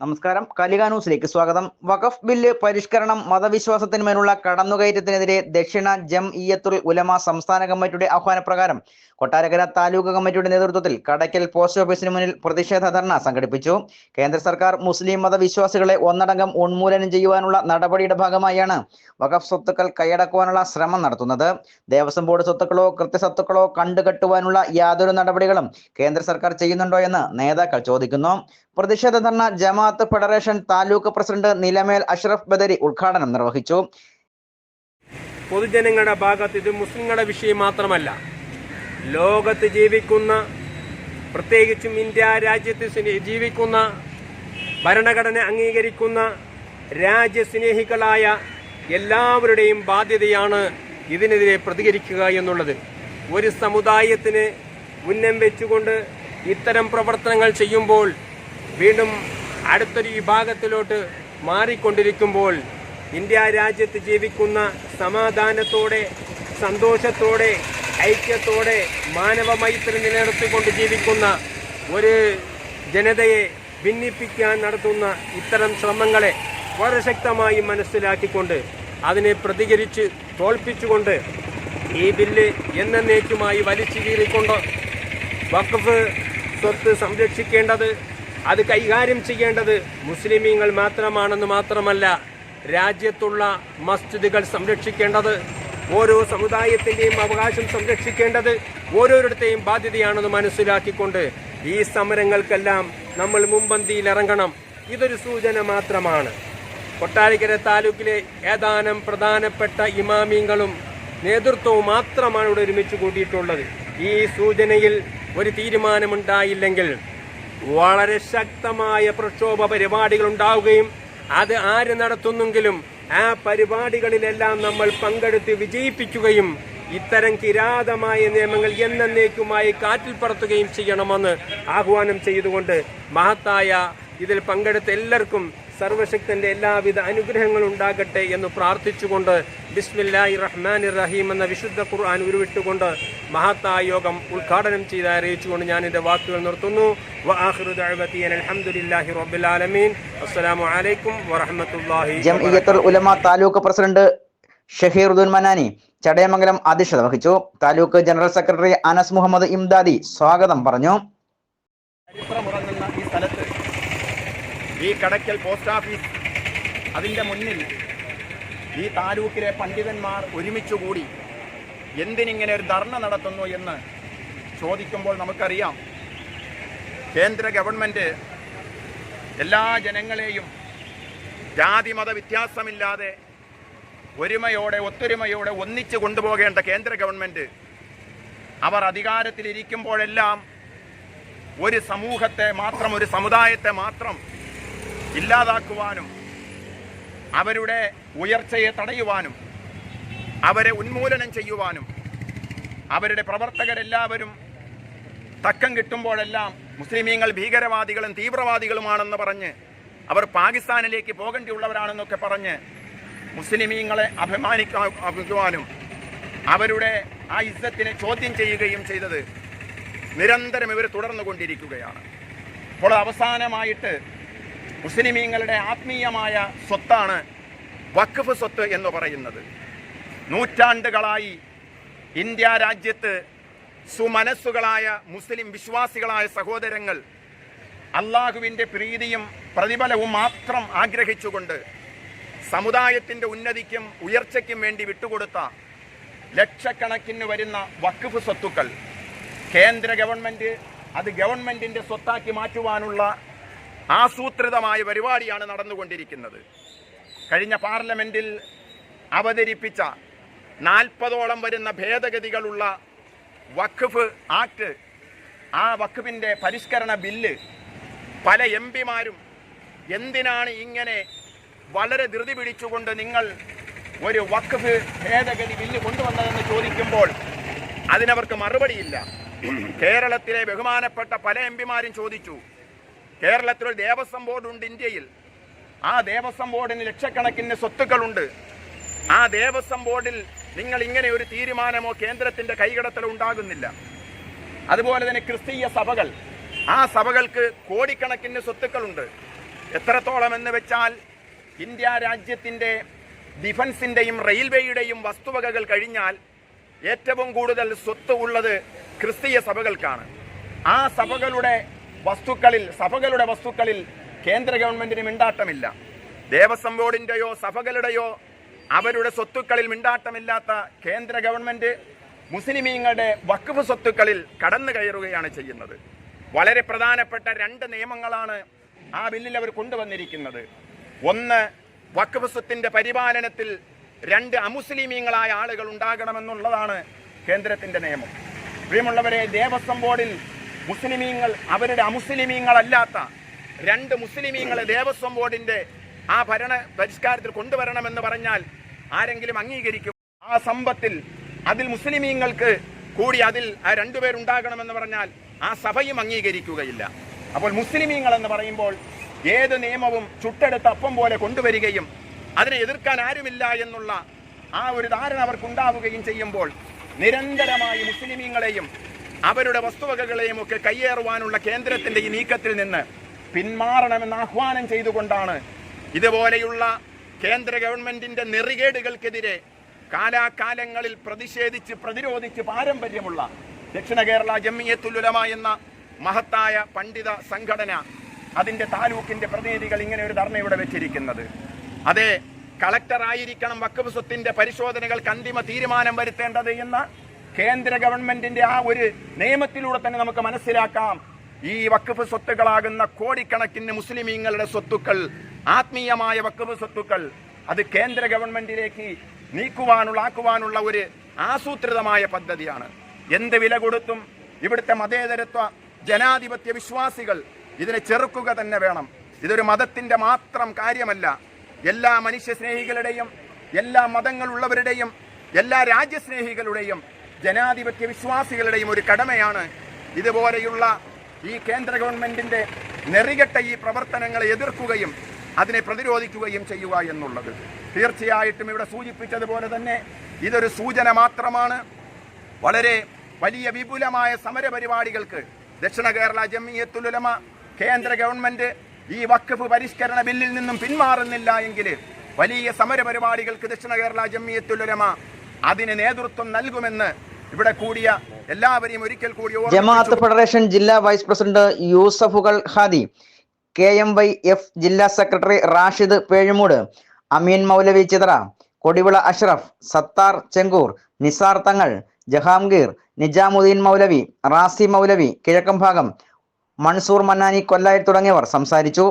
നമസ്കാരം. കലിക ന്യൂസിലേക്ക് സ്വാഗതം. വഖഫ് ബില്ല് പരിഷ്കരണം മതവിശ്വാസത്തിന്മേലുള്ള കടന്നുകയറ്റത്തിനെതിരെ ദക്ഷിണ ജം ഇയത്തുൽ ഉലമ സംസ്ഥാന കമ്മിറ്റിയുടെ ആഹ്വാനപ്രകാരം കൊട്ടാരക്കര താലൂക്ക് കമ്മിറ്റിയുടെ നേതൃത്വത്തിൽ കടയ്ക്കൽ പോസ്റ്റ് ഓഫീസിന് മുന്നിൽ പ്രതിഷേധ ധർണ സംഘടിപ്പിച്ചു. കേന്ദ്ര സർക്കാർ മുസ്ലിം മതവിശ്വാസികളെ ഒന്നടങ്കം ഉന്മൂലനം ചെയ്യുവാനുള്ള നടപടിയുടെ ഭാഗമായാണ് വഖഫ് സ്വത്തുക്കൾ കൈയടക്കുവാനുള്ള ശ്രമം നടത്തുന്നത്. ദേവസ്വം ബോർഡ് സ്വത്തുക്കളോ കൃത്യസ്വത്തുക്കളോ കണ്ടുകെട്ടുവാനുള്ള യാതൊരു നടപടികളും കേന്ദ്ര സർക്കാർ ചെയ്യുന്നുണ്ടോ എന്ന് നേതാക്കൾ ചോദിക്കുന്നു. പ്രതിഷേധ ധർണ ജമാഅത്ത് ഫെഡറേഷൻ താലൂക്ക് പ്രസിഡന്റ് നിലമേൽ അഷ്റഫ് ബദരി ഉദ്ഘാടനം നിർവഹിച്ചു. പൊതുജനങ്ങളുടെ ഭാഗത്ത് ഇത് മുസ്ലിങ്ങളുടെ വിഷയം മാത്രമല്ല. ലോകത്ത് ജീവിക്കുന്ന പ്രത്യേകിച്ചും ഇന്ത്യ രാജ്യത്ത് ജീവിക്കുന്ന ഭരണഘടന അംഗീകരിക്കുന്ന രാജ്യസ്നേഹികളായ എല്ലാവരുടെയും ബാധ്യതയാണ് ഇതിനെതിരെ പ്രതികരിക്കുക എന്നുള്ളത്. ഒരു സമുദായത്തിന് ഉന്നം വെച്ചുകൊണ്ട് ഇത്തരം പ്രവർത്തനങ്ങൾ ചെയ്യുമ്പോൾ വീണ്ടും അടുത്തൊരു വിഭാഗത്തിലോട്ട് മാറിക്കൊണ്ടിരിക്കുമ്പോൾ ഇന്ത്യ രാജ്യത്ത് ജീവിക്കുന്ന സമാധാനത്തോടെ സന്തോഷത്തോടെ ഐക്യത്തോടെ മാനവ മൈത്രി നിലനിർത്തിക്കൊണ്ട് ജീവിക്കുന്ന ഒരു ജനതയെ ഭിന്നിപ്പിക്കാൻ നടത്തുന്ന ഇത്തരം ശ്രമങ്ങളെ വളരെ ശക്തമായി മനസ്സിലാക്കിക്കൊണ്ട് അതിനെ പ്രതികരിച്ച് തോൽപ്പിച്ചുകൊണ്ട് ഈ ബില്ല് എന്നേക്കുമായി വലിച്ചു കീറിക്കൊണ്ട് വഖഫ് സ്വത്ത് സംരക്ഷിക്കേണ്ടത് അത് കൈകാര്യം ചെയ്യേണ്ടത് മുസ്ലിമീങ്ങൾ മാത്രമാണെന്ന് മാത്രമല്ല രാജ്യത്തുള്ള മസ്ജിദുകൾ സംരക്ഷിക്കേണ്ടത് ഓരോ സമുദായത്തിന്റെയും അവകാശം സംരക്ഷിക്കേണ്ടത് ഓരോരുത്തരുടെയും ബാധ്യതയാണെന്ന് മനസ്സിലാക്കിക്കൊണ്ട് ഈ സമരങ്ങൾക്കെല്ലാം നമ്മൾ മുമ്പന്തിയിൽ ഇറങ്ങണം. ഇതൊരു സൂചന മാത്രമാണ്. കൊട്ടാരക്കര താലൂക്കിലെ ഏതാനും പ്രധാനപ്പെട്ട ഇമാമിങ്ങളും നേതൃത്വവും മാത്രമാണ് ഇവിടെ ഒരുമിച്ച് കൂട്ടിയിട്ടുള്ളത് ഈ സൂചനയിൽ ഒരു തീരുമാനമുണ്ടായില്ലെങ്കിൽ വളരെ ശക്തമായ പ്രക്ഷോഭ പരിപാടികൾ ഉണ്ടാവുകയും അത് ആര് നടത്തുന്നെങ്കിലും ആ പരിപാടികളിലെല്ലാം നമ്മൾ പങ്കെടുത്ത് വിജയിപ്പിക്കുകയും ഇത്തരം കിരാതമായ നിയമങ്ങൾ എന്നേക്കുമായി കാറ്റിൽ പറത്തുകയും ചെയ്യണമെന്ന് ആഹ്വാനം ചെയ്തുകൊണ്ട് മഹത്തായ ഇതിൽ പങ്കെടുത്ത എല്ലാവർക്കും സർവശക്തന്റെ എല്ലാവിധ അനുഗ്രഹങ്ങളും ഉണ്ടാകട്ടെ എന്ന് പ്രാർത്ഥിച്ചുകൊണ്ട് ബിസ്മില്ലായി റഹ്മാൻ റഹീം എന്ന വിശുദ്ധ ഖുർആൻ ഉരുവിട്ടുകൊണ്ട് മഹത്തായ യോഗം ഉദ്ഘാടനം ചെയ്ത് അറിയിച്ചുകൊണ്ട് ഞാൻ എന്റെ വാക്കുകൾ നിർത്തുന്നു. അലഹമുല്ലാഹി ആലമീൻ. അസ്സലാമു അലൈക്കും വറഹ്മത്തുള്ളാഹി ജംഇയ്യത്തുൽ പ്രസിഡന്റ് ഷഹീറുദ്ദീൻ മനാനി ചടയമംഗലം അധ്യക്ഷത വഹിച്ചു. താലൂക്ക് ജനറൽ സെക്രട്ടറി അനസ് മുഹമ്മദ് ഇംദാദി സ്വാഗതം പറഞ്ഞു. ഈ കടയ്ക്കൽ പോസ്റ്റ് ഓഫീസ് അതിന്റെ മുന്നിൽ ഈ താലൂക്കിലെ പണ്ഡിതന്മാർ ഒരുമിച്ചുകൂടി എന്തിനിങ്ങനെ ഒരു ധർണ നടത്തുന്നു എന്ന് ചോദിക്കുമ്പോൾ നമുക്കറിയാം. കേന്ദ്ര ഗവൺമെന്റ് എല്ലാ ജനങ്ങളെയും ജാതി മത വ്യത്യാസമില്ലാതെ ഒരുമയോടെ ഒത്തൊരുമയോടെ ഒന്നിച്ചു കൊണ്ടുപോകേണ്ട കേന്ദ്ര ഗവൺമെന്റ് അവർ അധികാരത്തിലിരിക്കുമ്പോഴെല്ലാം ഒരു സമൂഹത്തെ മാത്രം ഒരു സമുദായത്തെ മാത്രം ഇല്ലാതാക്കുവാനും അവരുടെ ഉയർച്ചയെ തടയുവാനും അവരെ ഉന്മൂലനം ചെയ്യുവാനും അവരുടെ പ്രവർത്തകരെല്ലാവരും തക്കം കിട്ടുമ്പോഴെല്ലാം മുസ്ലിമീങ്ങൾ ഭീകരവാദികളും തീവ്രവാദികളുമാണെന്ന് പറഞ്ഞ് അവർ പാകിസ്ഥാനിലേക്ക് പോകേണ്ടിയുള്ളവരാണെന്നൊക്കെ പറഞ്ഞ് മുസ്ലിമീങ്ങളെ അഭിമാനിക്കുവാനും അവരുടെ ആ ഇസ്സത്തിനെ ചോദ്യം ചെയ്യുകയും ചെയ്തത് നിരന്തരം ഇവർ തുടർന്നു കൊണ്ടിരിക്കുകയാണ് അപ്പോൾ അവസാനമായിട്ട് മുസ്ലിമീങ്ങളുടെ ആത്മീയമായ സ്വത്താണ് വഖഫ് സ്വത്ത് എന്ന് പറയുന്നത്. നൂറ്റാണ്ടുകളായി ഇന്ത്യ രാജ്യത്ത് സുമനസ്സുകളായ മുസ്ലിം വിശ്വാസികളായ സഹോദരങ്ങൾ അള്ളാഹുവിന്റെ പ്രീതിയും പ്രതിഫലവും മാത്രം ആഗ്രഹിച്ചുകൊണ്ട് സമുദായത്തിന്റെ ഉന്നതിക്കും ഉയർച്ചയ്ക്കും വേണ്ടി വിട്ടുകൊടുത്ത ലക്ഷക്കണക്കിന് വരുന്ന വഖഫ് സ്വത്തുക്കൾ കേന്ദ്ര ഗവൺമെന്റ് അത് ഗവൺമെന്റിന്റെ സ്വത്താക്കി മാറ്റുവാനുള്ള ആസൂത്രിതമായ പരിപാടിയാണ് നടന്നുകൊണ്ടിരിക്കുന്നത്. കഴിഞ്ഞ പാർലമെന്റിൽ അവതരിപ്പിച്ച നാൽപ്പതോളം വരുന്ന ഭേദഗതികളുള്ള വഖഫ് ആക്ട് ആ വഖഫിന്റെ പരിഷ്കരണ ബില്ല് പല എം പിമാരും എന്തിനാണ് ഇങ്ങനെ വളരെ ധൃതി പിടിച്ചുകൊണ്ട് നിങ്ങൾ ഒരു വഖഫ് ഭേദഗതി ബില്ല് കൊണ്ടുവന്നതെന്ന് ചോദിക്കുമ്പോൾ അതിനവർക്ക് മറുപടിയില്ല. കേരളത്തിലെ ബഹുമാനപ്പെട്ട പല എം പിമാരും ചോദിച്ചു കേരളത്തിലൊരു ദേവസ്വം ബോർഡുണ്ട് ഇന്ത്യയിൽ. ആ ദേവസ്വം ബോർഡിന് ലക്ഷക്കണക്കിന് സ്വത്തുക്കളുണ്ട്. ആ ദേവസ്വം ബോർഡിൽ നിങ്ങൾ ഇങ്ങനെ ഒരു തീരുമാനമോ കേന്ദ്രത്തിന്റെ കൈകടത്തലോ ഉണ്ടാകുന്നില്ല. അതുപോലെ തന്നെ ക്രിസ്തീയ സഭകൾ ആ സഭകൾക്ക് കോടിക്കണക്കിന് സ്വത്തുക്കളുണ്ട്. എത്രത്തോളം എന്ന് വെച്ചാൽ ഇന്ത്യ രാജ്യത്തിന്റെ ഡിഫൻസിന്റെയും റെയിൽവേയുടെയും വസ്തുവകകൾ കഴിഞ്ഞാൽ ഏറ്റവും കൂടുതൽ സ്വത്ത് ഉള്ളത് ക്രിസ്തീയ സഭകൾക്കാണ്. ആ സഭകളുടെ വസ്തുക്കളിൽ സഭകളുടെ വസ്തുക്കളിൽ കേന്ദ്ര ഗവൺമെന്റിന് മിണ്ടാട്ടമില്ല. ദേവസ്വം ബോർഡിന്റെയോ സഭകളുടെയോ അവരുടെ സ്വത്തുക്കളിൽ മിണ്ടാട്ടമില്ലാത്ത കേന്ദ്ര ഗവൺമെന്റ് മുസ്ലിമീങ്ങളുടെ വഖഫ് സ്വത്തുക്കളിൽ കടന്നു കയറുകയാണ് ചെയ്യുന്നത്. വളരെ പ്രധാനപ്പെട്ട രണ്ട് നിയമങ്ങളാണ് ആ ബില്ലിൽ അവർ കൊണ്ടുവന്നിരിക്കുന്നത്. ഒന്ന് വഖഫ് സ്വത്തിന്റെ പരിപാലനത്തിൽ രണ്ട് അമുസ്ലിമീങ്ങളായ ആളുകൾ ഉണ്ടാകണമെന്നുള്ളതാണ് കേന്ദ്രത്തിന്റെ നിയമം. പ്രിയമുള്ളവരെ ദേവസ്വം ബോർഡിൽ മുസ്ലിമീങ്ങൾ അവരുടെ അമുസ്ലിമീങ്ങളല്ലാത്ത രണ്ട് മുസ്ലിമീങ്ങളെ ദേവസ്വം ബോർഡിന്റെ ആ ഭരണ പരിഷ്കാരത്തിൽ കൊണ്ടുവരണമെന്ന് പറഞ്ഞാൽ ആരെങ്കിലും അംഗീകരിക്കും? ആ സമ്പത്തിൽ അതിൽ മുസ്ലിമീങ്ങൾക്ക് കൂടി അതിൽ ആ രണ്ടുപേരുണ്ടാകണമെന്ന് പറഞ്ഞാൽ ആ സഭയും അംഗീകരിക്കുകയില്ല. അപ്പോൾ മുസ്ലിമീങ്ങൾ എന്ന് പറയുമ്പോൾ ഏത് നിയമവും ചുട്ടെടുത്ത് അപ്പം പോലെ കൊണ്ടുവരികയും അതിനെ എതിർക്കാൻ ആരുമില്ല എന്നുള്ള ആ ഒരു ധാരണ അവർക്കുണ്ടാവുകയും ചെയ്യുമ്പോൾ നിരന്തരമായി മുസ്ലിമീങ്ങളെയും അവരുടെ വസ്തുവകകളെയും ഒക്കെ കയ്യേറുവാനുള്ള കേന്ദ്രത്തിന്റെ ഈ നീക്കത്തിൽ നിന്ന് പിന്മാറണമെന്ന് ആഹ്വാനം ചെയ്തുകൊണ്ടാണ് ഇതുപോലെയുള്ള കേന്ദ്ര ഗവൺമെന്റിന്റെ നെറികേടുകൾക്കെതിരെ കാലാകാലങ്ങളിൽ പ്രതിഷേധിച്ച് പ്രതിരോധിച്ച് പാരമ്പര്യമുള്ള ദക്ഷിണ കേരള ജമ്മിയത്തുലുലമ എന്ന മഹത്തായ പണ്ഡിത സംഘടന അതിന്റെ താലൂക്കിന്റെ പ്രതിനിധികൾ ഇങ്ങനെ ഒരു ധർണ ഇവിടെ വെച്ചിരിക്കുന്നത്. അതെ കളക്ടർ ആയിരിക്കണം വക്കഫ് സ്വത്തിന്റെ പരിശോധനകൾക്ക് അന്തിമ തീരുമാനം വരുത്തേണ്ടത് എന്ന കേന്ദ്ര ഗവൺമെന്റിന്റെ ആ ഒരു നിയമത്തിലൂടെ തന്നെ നമുക്ക് മനസ്സിലാക്കാം. ഈ വക്കഫ് സ്വത്തുക്കളാകുന്ന കോടിക്കണക്കിന് മുസ്ലിമീങ്ങളുടെ സ്വത്തുക്കൾ ആത്മീയമായ വക്കഫ് സ്വത്തുക്കൾ അത് കേന്ദ്ര ഗവൺമെന്റിലേക്ക് നീക്കുവാനുള്ള ആക്കുവാനുള്ള ഒരു ആസൂത്രിതമായ പദ്ധതിയാണ്. എന്ത് വില കൊടുത്തും ഇവിടുത്തെ മതേതരത്വ ജനാധിപത്യ വിശ്വാസികൾ ഇതിനെ ചെറുക്കുക തന്നെ വേണം. ഇതൊരു മതത്തിന്റെ മാത്രം കാര്യമല്ല. എല്ലാ മനുഷ്യ സ്നേഹികളുടെയും എല്ലാ മതങ്ങളുള്ളവരുടെയും എല്ലാ രാജ്യസ്നേഹികളുടെയും ജനാധിപത്യ വിശ്വാസികളുടെയും ഒരു കടമയാണ് ഇതുപോലെയുള്ള ഈ കേന്ദ്ര ഗവൺമെന്റിന്റെ നെറികെട്ട ഈ പ്രവർത്തനങ്ങളെ എതിർക്കുകയും അതിനെ പ്രതിരോധിക്കുകയും ചെയ്യുക എന്നുള്ളത്. തീർച്ചയായിട്ടും ഇവിടെ സൂചിപ്പിച്ചതുപോലെ തന്നെ ഇതൊരു സൂചന മാത്രമാണ്. വളരെ വലിയ വിപുലമായ സമരപരിപാടികൾക്ക് ദക്ഷിണ കേരള ജമിയത്തുലമ കേന്ദ്ര ഗവൺമെന്റ് ഈ വഖഫ് പരിഷ്കരണ ബില്ലിൽ നിന്നും പിന്മാറുന്നില്ല എങ്കിൽ വലിയ സമരപരിപാടികൾക്ക് ദക്ഷിണ കേരള ജമിയത്തുലമ അതിന് നേതൃത്വം നൽകുമെന്ന് ഇവിടെ കൂടിയ എല്ലാവരെയും ഒരിക്കൽ കൂടി. ജമാഅത്ത് ഫെഡറേഷൻ ജില്ലാ vice president യൂസഫുകൾ Hadi K M Y F ജില്ലാ സെക്രട്ടറി റാഷിദ് പേഴുമൂട് അമീൻ മൗലവി ചിത്ര കൊടിവിള അഷ്റഫ് സത്താർ ചെങ്കൂർ നിസാർ തങ്ങൾ ജഹാംഗീർ നിജാമുദ്ദീൻ മൗലവി റാസി മൗലവി കിഴക്കംഭാഗം മൺസൂർ മന്നാനി കൊല്ലായി തുടങ്ങിയവർ സംസാരിച്ചു